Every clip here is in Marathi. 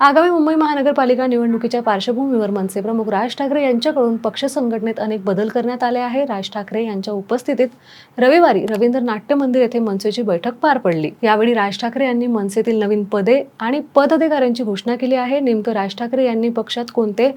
आगामी मुंबई महानगरपालिका निवडणुकीच्या पार्श्वभूमीवर मनसे प्रमुख राज ठाकरे यांच्याकडून पक्ष संघटनेत अनेक बदल करण्यात आले आहे राज ठाकरे यांच्या उपस्थितीत रविवारी रवींद्र नाट्य मंदिर येथे मनसेची बैठक पार पडली. यावेळी राज ठाकरे यांनी मनसेतील नवीन पदे आणि पदाधिकाऱ्यांची घोषणा केली आहे. नेमकं राज ठाकरे यांनी पक्षात कोणते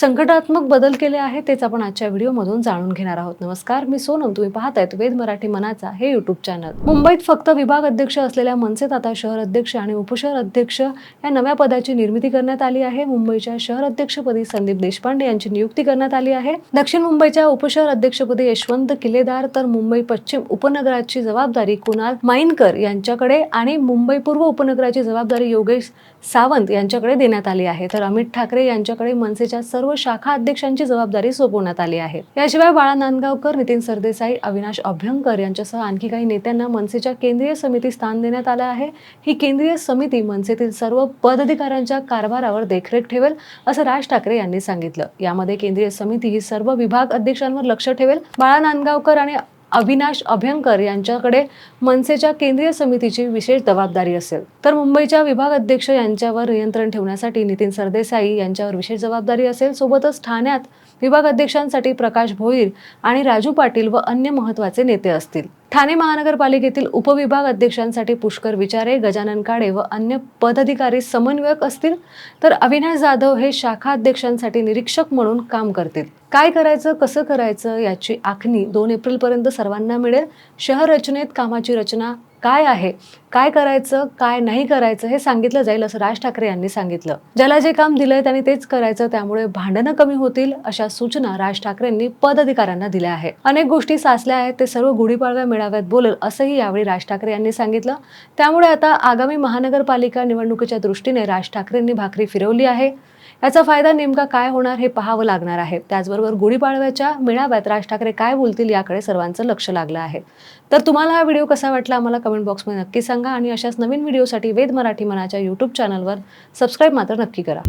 संघटनात्मक बदल केले आहे तेच आपण आजच्या व्हिडिओमधून जाणून घेणार आहोत. नमस्कार मी सोनम. तुम्ही पाहतायत वेद मराठी मनाचा हे युट्यूब चॅनल मुंबईत फक्त विभाग अध्यक्ष असलेल्या मनसेत आता शहर अध्यक्ष आणि उपशहर अध्यक्ष या नव्या पदाची निर्मिती करण्यात आली आहे. मुंबईच्या शहर अध्यक्षपदी संदीप देशपांडे यांची नियुक्ती करण्यात आली आहे. दक्षिण मुंबईच्या उपशहर अध्यक्षपदी यशवंत किल्लेदार तर मुंबई पश्चिम उपनगराची जबाबदारी कुणाल माईनकर यांच्याकडे आणि मुंबई पूर्व उपनगराची जबाबदारी योगेश सावंत यांच्याकडे देण्यात आली आहे. तर अमित ठाकरे यांच्याकडे मनसेच्या सर्व शाखा अध्यक्षांची जबाबदारी सोपवण्यात आली आहे. याशिवाय बाळा नांदगावकर नितीन सरदेसाई अविनाश अभ्यंकर यांच्यासह आणखी काही नेत्यांना मनसेच्या केंद्रीय समिती स्थान देण्यात आलं आहे. ही केंद्रीय समिती मनसेतील सर्व पदाधिकाऱ्यांच्या कारभारावर देखरेख ठेवेल असं राज ठाकरे यांनी सांगितलं. यामध्ये केंद्रीय समिती ही सर्व विभाग अध्यक्षांवर लक्ष ठेवेल. बाळा नांदगावकर आणि अविनाश अभ्यंकर यांच्याकडे मनसेच्या केंद्रीय समितीची विशेष जबाबदारी असेल. तर मुंबईच्या विभाग अध्यक्ष यांच्यावर नियंत्रण ठेवण्यासाठी नितीन सरदेसाई यांच्यावर विशेष जबाबदारी असेल. सोबतच ठाण्यात विभाग अध्यक्षांसाठी प्रकाश भोईर आणि राजू पाटील व अन्य महत्त्वाचे नेते असतील. ठाणे महानगरपालिकेतील उपविभाग अध्यक्षांसाठी पुष्कर विचारे गजानन काळे व अन्य पदाधिकारी समन्वयक असतील तर अविनाश जाधव हे शाखा अध्यक्षांसाठी निरीक्षक म्हणून काम करतील. काय करायचं कसं करायचं याची आखणी दोन एप्रिलपर्यंत सर्वांना मिळेल. शहर रचनेत कामाची रचना काय आहे? काय करायचं? काय नाही करायचं? हे सांगितलं जाईल असं राज ठाकरे यांनी सांगितलं. ज्याला जे काम दिलंय त्यांनी तेच करायचं. त्यामुळे भांडणं कमी होतील अशा सूचना राज ठाकरेंनी पदाधिकाऱ्यांना दिल्या आहेत. अनेक गोष्टी साचल्या आहेत. ते सर्व गुढीपाडव्या मेळाव्यात बोलेल असंही यावेळी राज ठाकरे यांनी सांगितलं. त्यामुळे आता आगामी महानगरपालिका निवडणुकीच्या दृष्टीने राज ठाकरेंनी भाकरी फिरवली आहे. याचा फायदा नेमका काय होणार हे पाहावं लागणार आहे. त्याचबरोबर गुढीपाडव्याच्या मेळाव्यात राज ठाकरे काय बोलतील याकडे सर्वांचं लक्ष लागलं आहे. तर तुम्हाला हा व्हिडिओ कसा वाटला? आम्हाला कमेंट बॉक्समध्ये नक्की सांगा आणि अशाच नवीन व्हिडिओसाठी वेद मराठी मनाच्या यूट्यूब चॅनलवर सबस्क्राईब मात्र नक्की करा.